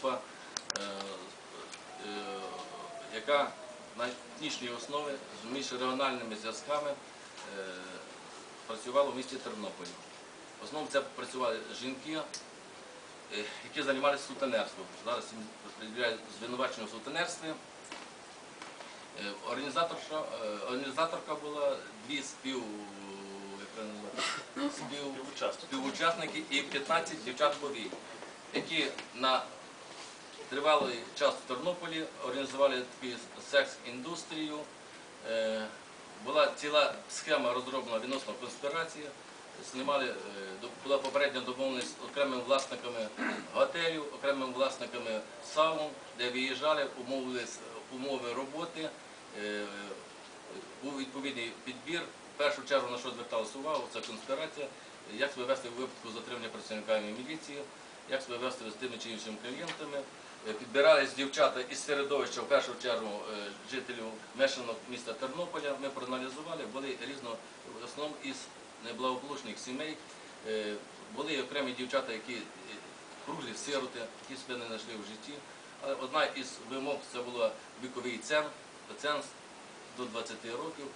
група, е, е, яка на етнічній основі з міжрегіональними зв'язками е, працювала в місті Тернополі. В основному це працювали жінки, які займалися сутенерством. Зараз їм приділяють звинувачення в сутенерстві. Організаторка була дві спів, співучасники і 15 дівчат повій, які на тривалий час в Тернополі організували таку секс-індустрію. Е, Була ціла схема розроблена відносно конспірації. Знімали, е, була попередня домовленість з окремими власниками готелів, окремими власниками саун, де виїжджали, умови роботи, е, був відповідний підбір. В першу чергу на що зверталася увагу, це конспірація, як себе вести в випадку затримання працівниками міліції, як себе вести з тими чи іншими клієнтами. Е, Підбирались дівчата із середовища, в першу чергу е, жителів мешканок міста Тернополя. Ми проаналізували, були різно, в основному із неблагополучних сімей. Е, Були окремі дівчата, які круглі сироти, які себе не знайшли в житті. Але одна із вимог це була віковий цен, ценз до 20 років,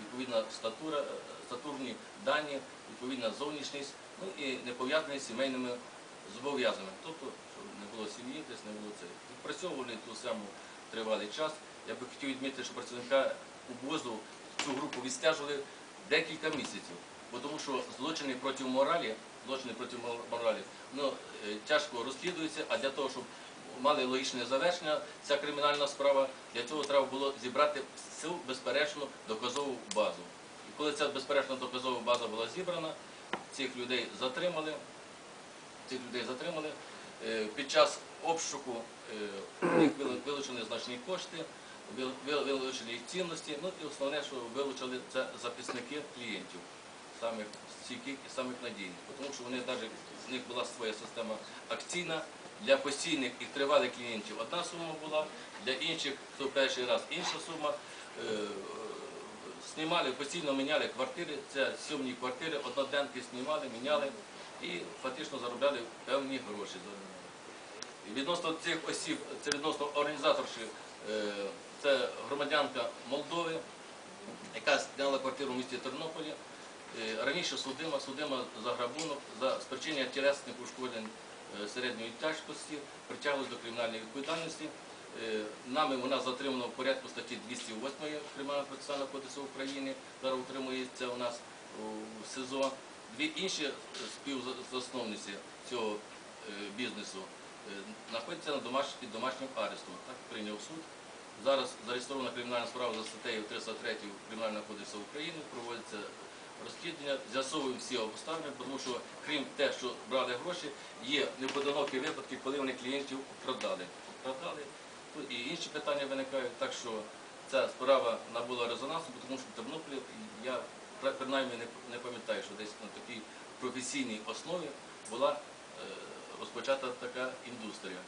відповідна статура, статурні дані, відповідна зовнішність, ну і не пов'язані з сімейними зобов'язаннями. Тобто, щоб не було сім'ї, десь не було це. Відпрацьовували ту саму тривалий час. Я би хотів відмітити, що працівника УБОЗу цю групу відстежували декілька місяців, бо тому що злочини проти моралі, злочини проти моралі, ну, е, тяжко розслідуються, а для того, щоб мали логічне завершення, ця кримінальна справа, для цього треба було зібрати всю безперечну доказову базу. І коли ця безперечна доказова база була зібрана, цих людей затримали, цих людей затримали. Е, Під час обшуку е, вилучені значні кошти, вил- вил- вилучені їх цінності. Ну і основне, що вилучили, це записники клієнтів, самих стійких і самих надійних. Тому що вони навіть з них була своя система акційна. Для постійних і тривалих клієнтів одна сума була, для інших, хто перший раз інша сума. Е, Знімали, постійно міняли квартири, це сьомні квартири, одноденки знімали, міняли і фактично заробляли певні гроші. І відносно цих осіб, це відносно організаторші, е, це громадянка Молдови, яка зняла квартиру в місті Тернополі. Е, Раніше судима, судима за грабунок, за спричинення тілесних ушкоджень е, середньої тяжкості, притягли до кримінальної відповідальності. Нами вона затримана в порядку статті 208 Кримінального процесуального кодексу України. Зараз утримується у нас у СИЗО. Дві інші е, співзасновниці цього е, бізнесу е, знаходяться на домаш... під домашнім арештом. Так прийняв суд. Зараз зареєстрована кримінальна справа за статтею 303 Кримінального кодексу України. Проводиться розслідування, з'ясовуємо всі обставини, тому що крім те, що брали гроші, є неподинокі випадки, коли вони клієнтів продали. Продали. І інші питання виникають, так що ця справа набула резонансу, тому що в Тернополі я принаймні не, пам'ятаю, що десь на такій професійній основі була е, розпочата така індустрія.